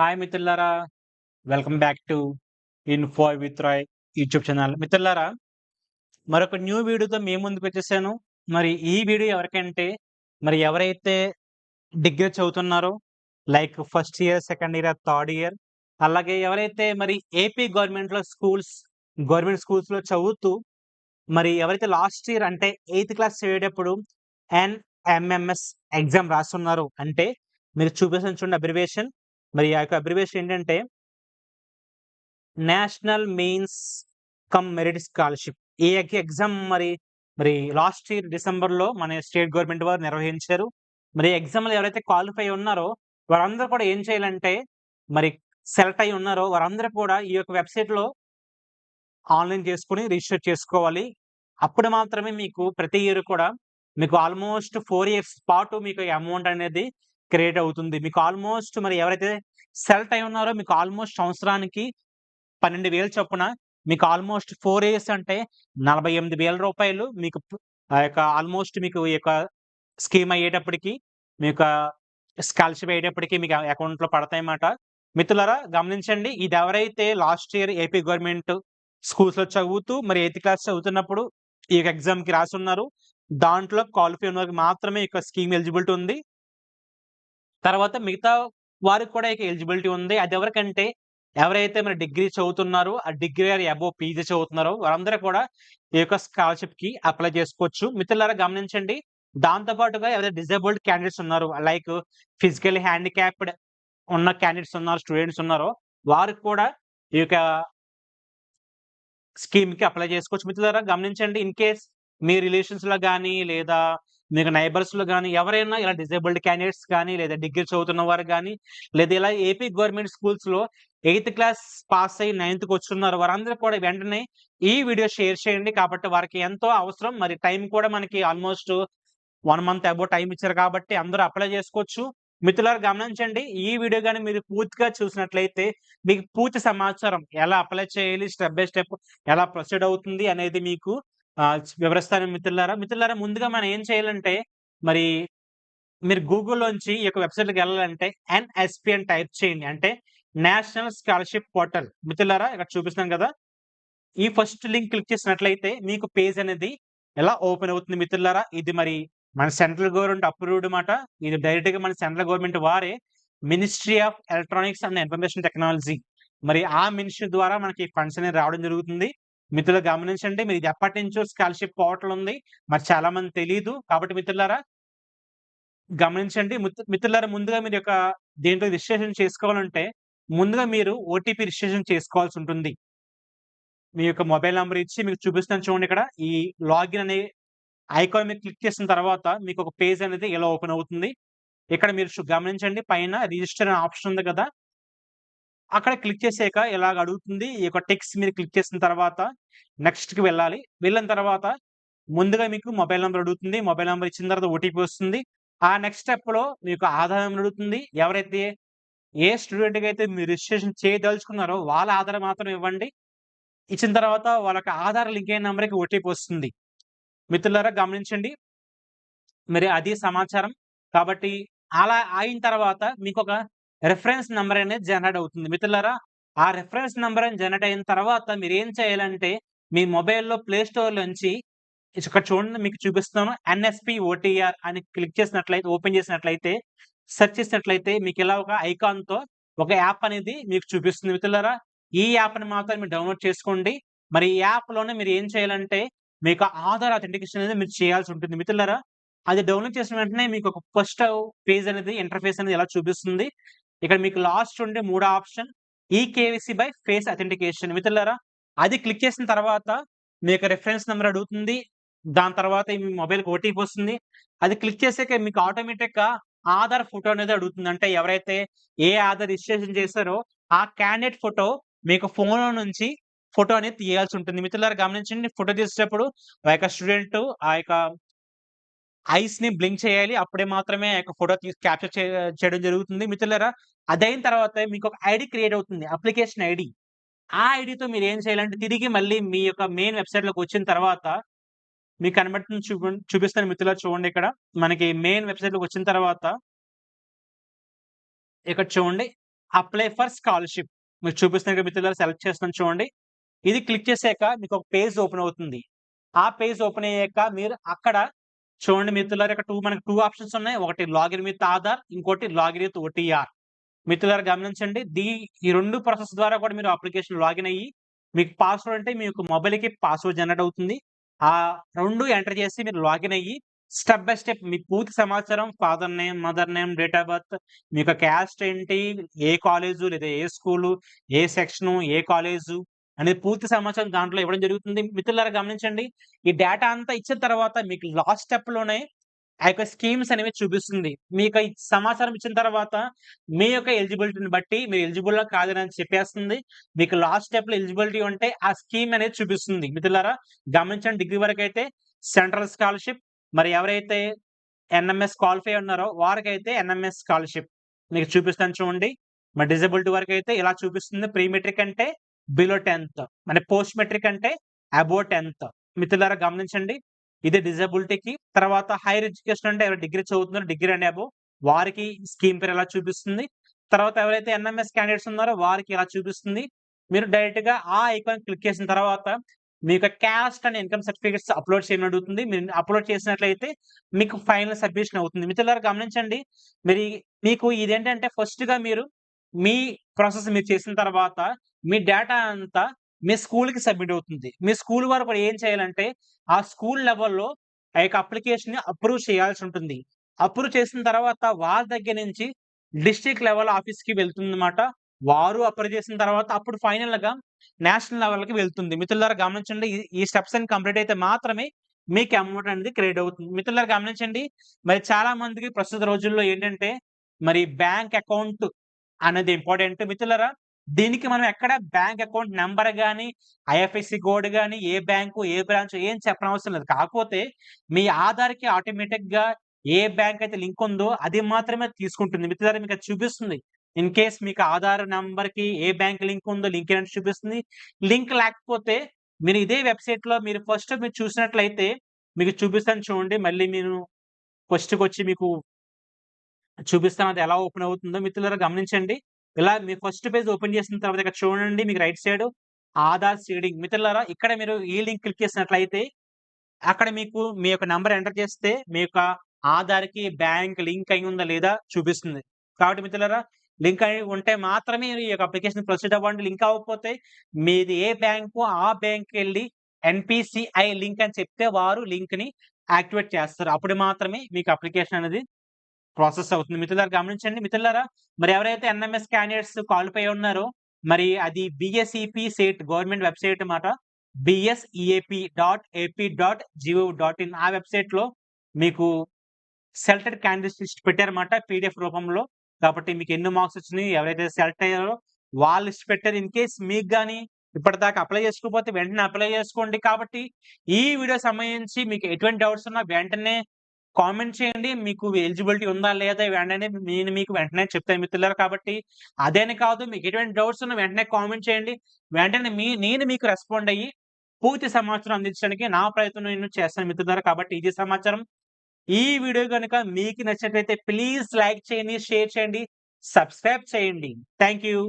Hi మిత్రులారా! Welcome back to info with Rai YouTube channel. మిత్రులారా, మరొక న్యూ వీడియోతో మీ ముందుకొచ్చేసాను. మరి ఈ వీడియో ఎవరికంటే, మరి ఎవరైతే degree చదువుతున్నారో, like first year, second year, third year, అలాగే ఎవరైతే మరి ఏపీ గవర్నమెంట్‌లో స్కూల్స్, గవర్నమెంట్ స్కూల్స్‌లో చదువుతూ, మరి ఎవరైతే లాస్ట్ ఇయర్ అంటే ఎయిత్ క్లాస్ చదివేటప్పుడు ఎన్ఎంఎంఎస్ ఎగ్జామ్ రాస్తున్నారు అంటే మీరు చూపిస్తాను చూడండి అబ్రివియేషన్. మరి ఆ యొక్క అబ్రివేషన్ ఏంటంటే national means cum merit scholarship. ఈ ఎగ్జామ్ మరి, మరి లాస్ట్ ఇయర్ డిసెంబర్‌లో మన స్టేట్ గవర్నమెంట్ వారు నిర్వహించారు. మరి ఎగ్జామ్‌లో ఎవరైతే క్వాలిఫై ఉన్నారో, వారందరూ కూడా ఏం చేయాలంటే, మరి సెలెక్ట్ అయ్యి ఉన్నారో వారందరూ కూడా ఈ యొక్క వెబ్‌సైట్‌లో ఆన్‌లైన్ చేసుకుని రిజిస్టర్ చేసుకోవాలి. అప్పుడు మాత్రమే మీకు ప్రతి ఇయర్ కూడా మీకు ఆల్మోస్ట్ ఫోర్ ఇయర్స్ పాటు మీకు అమౌంట్ అనేది క్రియేట్ అవుతుంది. మీకు ఆల్మోస్ట్ మరి ఎవరైతే సెలెక్ట్ అయి ఉన్నారో మీకు ఆల్మోస్ట్ సంవత్సరానికి 12,000 చొప్పున మీకు ఆల్మోస్ట్ ఫోర్ ఇయర్స్ అంటే నలభై రూపాయలు మీకు ఆ యొక్క ఆల్మోస్ట్ మీకు ఈ యొక్క స్కీమ్ అయ్యేటప్పటికి, మీ యొక్క స్కాలర్‌షిప్ అయ్యేటప్పటికి మీకు అకౌంట్‌లో పడతాయన్నమాట. మిత్రులరా గమనించండి. ఇది ఎవరైతే లాస్ట్ ఇయర్ ఏపీ గవర్నమెంట్ స్కూల్స్‌లో చదువుతూ మరి ఎయిత్ క్లాస్ చదువుతున్నప్పుడు ఈ యొక్క ఎగ్జామ్‌కి రాసున్నారు. దాంట్లో క్వాలిఫై ఉన్న వారికి మాత్రమే ఈ యొక్క స్కీమ్ ఎలిజిబిలిటీ ఉంది. తర్వాత మిగతా వారికి కూడా ఇక ఎలిజిబిలిటీ ఉంది. అది ఎవరికంటే, ఎవరైతే మరి డిగ్రీ చదువుతున్నారో, ఆ డిగ్రీ ఆర్ అబోవ్ పీజీ చదువుతున్నారో వారందరూ కూడా ఈ యొక్క స్కాలర్‌షిప్‌కి అప్లై చేసుకోవచ్చు. మిత్రులారా గమనించండి. దాంతో పాటుగా ఎవరైతే డిజేబుల్డ్ క్యాండిడేట్స్ ఉన్నారో, లైక్ ఫిజికల్ హ్యాండిక్యాప్డ్ ఉన్న క్యాండిడేట్స్ ఉన్నారు, స్టూడెంట్స్ ఉన్నారో, వారికి కూడా ఈ యొక్క స్కీమ్‌కి అప్లై చేసుకోవచ్చు. మిత్రులారా గమనించండి. ఇన్ కేస్ మీ రిలేషన్స్‌లో కానీ లేదా మీకు నైబర్స్‌లో కానీ ఎవరైనా ఇలా డిజేబుల్డ్ క్యాండిడేట్స్ కానీ లేదా డిగ్రీ చదువుతున్న వారు కానీ లేదా ఇలా ఏపీ గవర్నమెంట్ స్కూల్స్‌లో ఎయిత్ క్లాస్ పాస్ అయ్యి నైన్త్‌కి వచ్చున్నారు. వారందరూ కూడా వెంటనే ఈ వీడియో షేర్ చేయండి. కాబట్టి వారికి ఎంతో అవసరం. మరి టైం కూడా మనకి almost one month above time ఇచ్చారు కాబట్టి అందరూ అప్లై చేసుకోవచ్చు. మిత్రులారు గమనించండి. ఈ వీడియో కానీ మీరు పూర్తిగా చూసినట్లయితే మీకు పూర్తి సమాచారం ఎలా అప్లై చేయాలి, స్టెప్ బై స్టెప్ ఎలా ప్రొసీడ్ అవుతుంది అనేది మీకు వివరిస్తాను మిత్రులారా. మిత్రులారా ముందుగా మనం ఏం చేయాలంటే, మరి మీరు గూగుల్‌లోంచి ఈ యొక్క వెబ్సైట్కి వెళ్ళాలంటే ఎన్ఎస్‌పి అని టైప్ చేయండి. అంటే నేషనల్ స్కాలర్‌షిప్ పోర్టల్. మిత్రులారా ఇక్కడ చూపిస్తున్నాను కదా! ఈ ఫస్ట్ లింక్ క్లిక్ చేసినట్లయితే మీకు పేజ్ అనేది ఎలా ఓపెన్ అవుతుంది మిత్రులారా. ఇది మరి మన సెంట్రల్ గవర్నమెంట్ అప్రూవ్డ్ మాట. ఇది డైరెక్ట్‌గా మన సెంట్రల్ గవర్నమెంట్ వారే ministry of electronics and information technology మరి ఆ మినిస్ట్రీ ద్వారా మనకి ఫండ్స్ అనేది రావడం జరుగుతుంది. మిత్రులు గమనించండి. మీరు ఇది ఎప్పటినుంచో స్కాలర్‌షిప్ పోర్టల్ ఉంది. మరి చాలా మంది తెలియదు కాబట్టి మిత్రులారా గమనించండి. మిత్ మిత్రులారా ముందుగా మీరు యొక్క దేంట్లో రిజిస్ట్రేషన్ చేసుకోవాలంటే, ముందుగా మీరు ఓటీపీ రిజిస్ట్రేషన్ చేసుకోవాల్సి ఉంటుంది. మీ యొక్క మొబైల్ నెంబర్ ఇచ్చి మీకు చూపిస్తాను చూడండి ఇక్కడ. ఈ లాగిన్ అనే ఐకాన్ మీద క్లిక్ చేసిన తర్వాత మీకు ఒక పేజ్ అనేది ఇలా ఓపెన్ అవుతుంది. ఇక్కడ మీరు గమనించండి పైన రిజిస్టర్ అనే ఆప్షన్ ఉంది కదా! అక్కడ క్లిక్ చేసాక ఇలాగ అడుగుతుంది. ఈ యొక్క టెక్స్ట్ మీద క్లిక్ చేసిన తర్వాత నెక్స్ట్‌కి వెళ్ళాలి. వెళ్ళిన తర్వాత ముందుగా మీకు మొబైల్ నెంబర్ అడుగుతుంది. మొబైల్ నెంబర్ ఇచ్చిన తర్వాత ఓటీపీ వస్తుంది. ఆ నెక్స్ట్ స్టెప్‌లో మీకు ఆధార్ నెంబర్ అడుగుతుంది. ఎవరైతే ఏ స్టూడెంట్‌కి అయితే మీరు రిజిస్ట్రేషన్ చేయదలుచుకున్నారో వాళ్ళ ఆధార్ మాత్రం ఇవ్వండి. ఇచ్చిన తర్వాత వాళ్ళకి ఆధార్ లింక్ అయిన నెంబర్కి ఓటీపీ వస్తుంది. మిత్రులారా గమనించండి. మరి అది సమాచారం. కాబట్టి అలా అయిన తర్వాత మీకొక రిఫరెన్స్ నెంబర్ అనేది జనరేట్ అవుతుంది. మిత్రులారా ఆ రిఫరెన్స్ నెంబర్ అని జనరేట్ అయిన తర్వాత మీరు ఏం చేయాలంటే, మీ మొబైల్‌లో ప్లే స్టోర్‌లోంచి ఇక్కడ చూడండి మీకు చూపిస్తాను ఎన్ఎస్‌పి ఓటీఆర్ అని క్లిక్ చేసినట్లయితే ఓపెన్ చేసినట్లయితే సెర్చ్ చేసినట్లయితే మీకు ఇలా ఒక ఐకాన్‌తో ఒక యాప్ అనేది మీకు చూపిస్తుంది మిత్రులారా. ఈ యాప్‌ని మాత్రం మీరు డౌన్‌లోడ్ చేసుకోండి. మరి ఈ యాప్‌లోనే మీరు ఏం చేయాలంటే, మీకు ఆధార్ అథెంటికేషన్ అనేది మీరు చేయాల్సి ఉంటుంది మిత్రులారా. అది డౌన్‌లోడ్ చేసిన వెంటనే మీకు ఒక ఫస్ట్ పేజ్ అనేది ఇంటర్‌ఫేస్ అనేది ఎలా చూపిస్తుంది. ఇక్కడ మీకు లాస్ట్ ఉండే మూడో option eKYC by face authentication మిత్రులారా. అది క్లిక్ చేసిన తర్వాత మీ యొక్క నెంబర్ అడుగుతుంది. దాని తర్వాత మీ మొబైల్‌కి ఓటీపీ వస్తుంది. అది క్లిక్ చేసాక మీకు ఆటోమేటిక్‌గా ఆధార్ ఫోటో అనేది అడుగుతుంది. అంటే ఎవరైతే ఏ ఆధార్ రిజిస్ట్రేషన్ చేశారో ఆ క్యాండిడేట్ ఫోటో మీకు ఫోన్‌లో నుంచి ఫోటో అనేది తీయాల్సి ఉంటుంది. మిత్రులారా గమనించండి. ఫోటో తీసేటప్పుడు ఆ యొక్క స్టూడెంట్ ఆ యొక్క ఐస్‌ని బ్లింక్ చేయాలి. అప్పుడే మాత్రమే ఆ ఫోటో తీసి క్యాప్చర్ చేయడం జరుగుతుంది. మిత్రులారా అదైన తర్వాత మీకు ఒక ఐడి క్రియేట్ అవుతుంది. అప్లికేషన్ ఐడి ఆ ఐడితో మీరు ఏం చేయాలంటే తిరిగి మళ్ళీ మీ యొక్క మెయిన్ వెబ్‌సైట్‌లోకి వచ్చిన తర్వాత మీకు కనబడుతుంది చూపి చూపిస్తాను మిత్రులారా చూడండి ఇక్కడ. మనకి మెయిన్ వెబ్‌సైట్‌లోకి వచ్చిన తర్వాత ఇక్కడ చూడండి. అప్లై ఫర్ స్కాలర్‌షిప్ మీరు చూపిస్తున్న మిత్రులు సెలెక్ట్ చేస్తున్నాను చూడండి. ఇది క్లిక్ చేసాక మీకు ఒక పేజ్ ఓపెన్ అవుతుంది. ఆ పేజ్ ఓపెన్ అయ్యాక మీరు అక్కడ చూడండి మిత్రులారు ఇక్కడ టూ మనకు టూ ఆప్షన్స్ ఉన్నాయి. ఒకటి లాగిన్ విత్ ఆధార్, ఇంకోటి లాగిన్ విత్ ఓటీఆర్. మిత్రులారు గమనించండి. దీ ఈ రెండు ప్రాసెస్ ద్వారా కూడా మీరు అప్లికేషన్ లాగిన్ అయ్యి మీకు పాస్వర్డ్ అంటే మీ యొక్క మొబైల్‌కి పాస్వర్డ్ జనరేట్ అవుతుంది. ఆ రెండు ఎంటర్ చేసి మీరు లాగిన్ అయ్యి స్టెప్ బై స్టెప్ మీ పూర్తి సమాచారం father name, mother name, date of birth, మీ యొక్క క్యాస్ట్ ఏంటి, ఏ కాలేజు లేదా ఏ స్కూలు, ఏ సెక్షను, ఏ కాలేజు అనేది పూర్తి సమాచారం దాంట్లో ఇవ్వడం జరుగుతుంది. మిత్రులారా గమనించండి. ఈ డేటా అంతా ఇచ్చిన తర్వాత మీకు లాస్ట్ స్టెప్‌లోనే ఆ యొక్క స్కీమ్స్ అనేవి చూపిస్తుంది. మీకు సమాచారం ఇచ్చిన తర్వాత మీ యొక్క ఎలిజిబిలిటీని బట్టి మీరు ఎలిజిబుల్ కాదని చెప్పేస్తుంది. మీకు లాస్ట్ స్టెప్‌లో ఎలిజిబిలిటీ ఉంటే ఆ స్కీమ్ అనేది చూపిస్తుంది. మిత్రులారా గమనించండి డిగ్రీ వరకు అయితే సెంట్రల్ స్కాలర్‌షిప్ మరి ఎవరైతే ఎన్ఎంఎస్ క్వాలిఫై ఉన్నారో వారికైతే ఎన్ఎంఎస్ స్కాలర్‌షిప్ మీకు చూపిస్తాను చూడండి. మరి డిజబిలిటీ వరకు అయితే ఇలా చూపిస్తుంది. ప్రీ మెట్రిక్ అంటే బిలో టెన్త్ మన పోస్ట్ మెట్రిక్ అంటే అబోవ్ 10థ్ మిత్రులారా గమనించండి. ఇది డిజబిలిటీకి. తర్వాత హైయర్ ఎడ్యుకేషన్ అంటే ఎవరు డిగ్రీ చదువుతున్నారో డిగ్రీ అండ్ అబోవ్ వారికి స్కీమ్ పేరు ఎలా చూపిస్తుంది. తర్వాత ఎవరైతే ఎన్ఎంఎస్ క్యాండిడేట్స్ ఉన్నారో వారికి ఎలా చూపిస్తుంది. మీరు డైరెక్ట్‌గా ఆ ఐకాన్ క్లిక్ చేసిన తర్వాత మీ యొక్క caste and income certificates upload చేయమని అడుగుతుంది. మీరు అప్‌లోడ్ చేసినట్లయితే మీకు ఫైనల్ సబ్మిషన్ అవుతుంది. మిత్రులారా గమనించండి. మీరు మీకు ఇదేంటంటే ఫస్ట్‌గా మీరు మీ ప్రాసెస్ మీరు చేసిన తర్వాత మీ డేటా అంతా మీ స్కూల్‌కి సబ్మిట్ అవుతుంది. మీ స్కూల్ వారు కూడా ఏం చేయాలంటే ఆ స్కూల్ లెవెల్‌లో ఆ యొక్క అప్లికేషన్‌ని అప్రూవ్ చేయాల్సి ఉంటుంది. అప్రూవ్ చేసిన తర్వాత వారి దగ్గర నుంచి డిస్ట్రిక్ట్ లెవెల్ ఆఫీస్‌కి వెళ్తుందన్నమాట. వారు అప్రూవ్ చేసిన తర్వాత అప్పుడు ఫైనల్‌గా నేషనల్ లెవెల్‌కి వెళ్తుంది. మిత్రులారా గమనించండి. ఈ స్టెప్స్ అన్ని కంప్లీట్ అయితే మాత్రమే మీకు అమౌంట్ అనేది క్రెడిట్ అవుతుంది. మిత్రులారా గమనించండి. మరి చాలా మందికి ప్రస్తుత రోజుల్లో ఏంటంటే మరి బ్యాంక్ అకౌంట్ అనేది ఇంపార్టెంట్. మిత్రులరా దీనికి మనం ఎక్కడ బ్యాంక్ అకౌంట్ నెంబర్ కానీ ఐఎఫ్ఎస్‌సి కోడ్ కానీ ఏ బ్యాంకు, ఏ బ్రాంచ్ ఏం చెప్పనవసరం లేదు. కాకపోతే మీ ఆధార్‌కి ఆటోమేటిక్‌గా ఏ బ్యాంక్ అయితే లింక్ ఉందో అది మాత్రమే తీసుకుంటుంది. మిత్రులారా మీకు అది చూపిస్తుంది. ఇన్ కేస్ మీకు ఆధార్ నంబర్‌కి ఏ బ్యాంక్ లింక్ ఉందో లింక్ ఏంటంటే చూపిస్తుంది. లింక్ లేకపోతే మీరు ఇదే వెబ్‌సైట్‌లో మీరు ఫస్ట్ మీరు చూసినట్లయితే మీకు చూపిస్తాను చూడండి. మళ్ళీ మీరు ఫస్ట్కి వచ్చి మీకు చూపిస్తాను అది ఎలా ఓపెన్ అవుతుందో మిత్రులారా గమనించండి. ఇలా మీ ఫస్ట్ పేజ్ ఓపెన్ చేసిన తర్వాత ఇక్కడ చూడండి మీకు రైట్ సైడ్ ఆధార్ సీడింగ్ మిత్రులారా ఇక్కడ మీరు ఈ లింక్ క్లిక్ చేసినట్లయితే అక్కడ మీకు మీ యొక్క నంబర్ ఎంటర్ చేస్తే మీ యొక్క ఆధార్‌కి బ్యాంక్ లింక్ అయి ఉందా లేదా చూపిస్తుంది. కాబట్టి మిత్రులారా లింక్ అయి ఉంటే మాత్రమే ఈ యొక్క అప్లికేషన్ ప్రొసీడ్ అవ్వండి. లింక్ అవ్వకపోతే మీది ఏ బ్యాంకు ఆ బ్యాంక్ వెళ్ళి ఎన్పిసిఐ లింక్ అని చెప్తే వారు లింక్‌ని యాక్టివేట్ చేస్తారు. అప్పుడు మాత్రమే మీకు అప్లికేషన్ అనేది ప్రాసెస్ అవుతుంది. మిత్రులారా గమనించండి. మిత్రులారా మరి ఎవరైతే ఎన్ఎంఎస్ క్యాండిడేట్స్ క్వాలిఫై ఉన్నారో మరి అది బిఎస్ఈపి సేట్ గవర్నమెంట్ వెబ్‌సైట్ మాట. బీఎస్ఈఏపీ.ఏపీ.జీఓ.ఇన్ ఆ వెబ్సైట్లో మీకు సెలెక్టెడ్ క్యాండిడేట్స్ లిస్ట్ పెట్టారన్నమాట పీడిఎఫ్ రూపంలో. కాబట్టి మీకు ఎన్ని మార్క్స్ వచ్చినాయి, ఎవరైతే సెలెక్ట్ అయ్యారో వాళ్ళు లిస్ట్ పెట్టారు. ఇన్ కేస్ మీకు కానీ ఇప్పటిదాకా అప్లై చేసుకోకపోతే వెంటనే అప్లై చేసుకోండి. కాబట్టి ఈ వీడియో సంబంధించి మీకు ఎటువంటి డౌట్స్ ఉన్నా వెంటనే కామెంట్ చేయండి. మీకు ఎలిజిబిలిటీ ఉందా లేదా వెంటనే నేను మీకు వెంటనే చెప్తాను మిత్రులారు కాబట్టి అదేనే కాదు మీకు ఎటువంటి డౌట్స్ ఉన్న వెంటనే కామెంట్ చేయండి. వెంటనే మీ నేను మీకు రెస్పాండ్ అయ్యి పూర్తి సమాచారం అందించడానికి నా ప్రయత్నం నేను చేస్తాను మిత్రులారు కాబట్టి ఇది సమాచారం. ఈ వీడియో గనుక మీకు నచ్చినట్లయితే ప్లీజ్ లైక్ చేయండి, షేర్ చేయండి, సబ్స్క్రైబ్ చేయండి. Thank you.